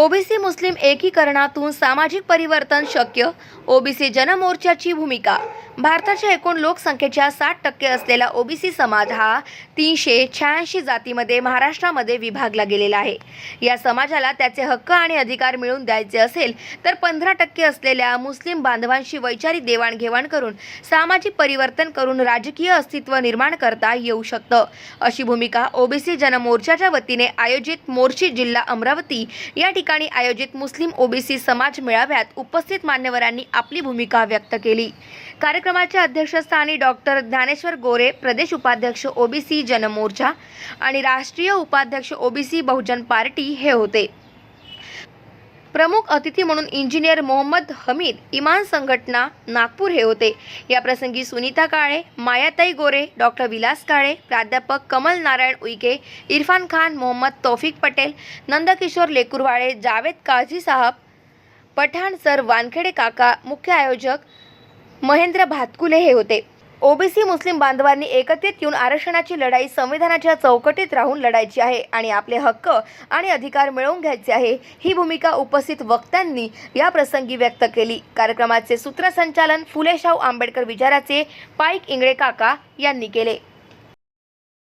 OBC मुस्लिम एकीकरणातून सामाजिक परिवर्तन शक्य? ओबीसी जनमोर्चाची भूमिका भारताच्या एकूण लोकसंख्येच्या साठ टक्के असलेला ओबीसी समाज हा तीनशे शहाऐंशी जातीमध्ये महाराष्ट्रामध्ये विभागला गेलेला आहे. या समाजाला त्याचे हक्क आणि अधिकार मिळवून द्यायचे असेल तर पंधरा टक्के असलेल्या मुस्लिम बांधवांशी वैचारिक देवाणघेवाण करून सामाजिक परिवर्तन करून राजकीय अस्तित्व निर्माण करता येऊ शकतं. अशी भूमिका ओबीसी जनमोर्चाच्या वतीने आयोजित मोर्शी जिल्हा अमरावती या ठिकाणी आयोजित मुस्लिम ओबीसी समाज मेळाव्यात उपस्थित मान्यवरांनी आपली भूमिका व्यक्त केली. कार्यक्रमाच्या अध्यक्षस्थानी डॉक्टर ज्ञानेश्वर गोरे प्रदेश उपाध्यक्ष ओबीसी जनमोर्चा आणि राष्ट्रीय उपाध्यक्ष ओबीसी बहुजन पार्टी हे होते. प्रमुख अतिथी म्हणून इंजिनियर मोहम्मद हमीद इमान संघटना नागपूर हे होते. या प्रसंगी सुनीता काळे मायाताई गोरे डॉक्टर विलास काळे प्राध्यापक कमल नारायण उईके इरफान खान मोहम्मद तौफिक पटेल नंदकिशोर लेकुरवाळे जावेद काझी साहब पठाण सर वानखेडे काका मुख्य आयोजक महेंद्र भातकुले हे होते. ओबीसी मुस्लिम बांधवांनी एकत्रित येऊन आरक्षणाची लढाई संविधानाच्या चौकटीत राहून लढायची आहे आणि आपले हक्क आणि अधिकार मिळवून घ्यायचे आहे ही भूमिका उपस्थित वक्त्यांनी या प्रसंगी व्यक्त केली. कार्यक्रमाचे सूत्रसंचालन फुलेशाहू आंबेडकर विचाराचे पाईक इंगळे काका यांनी केले.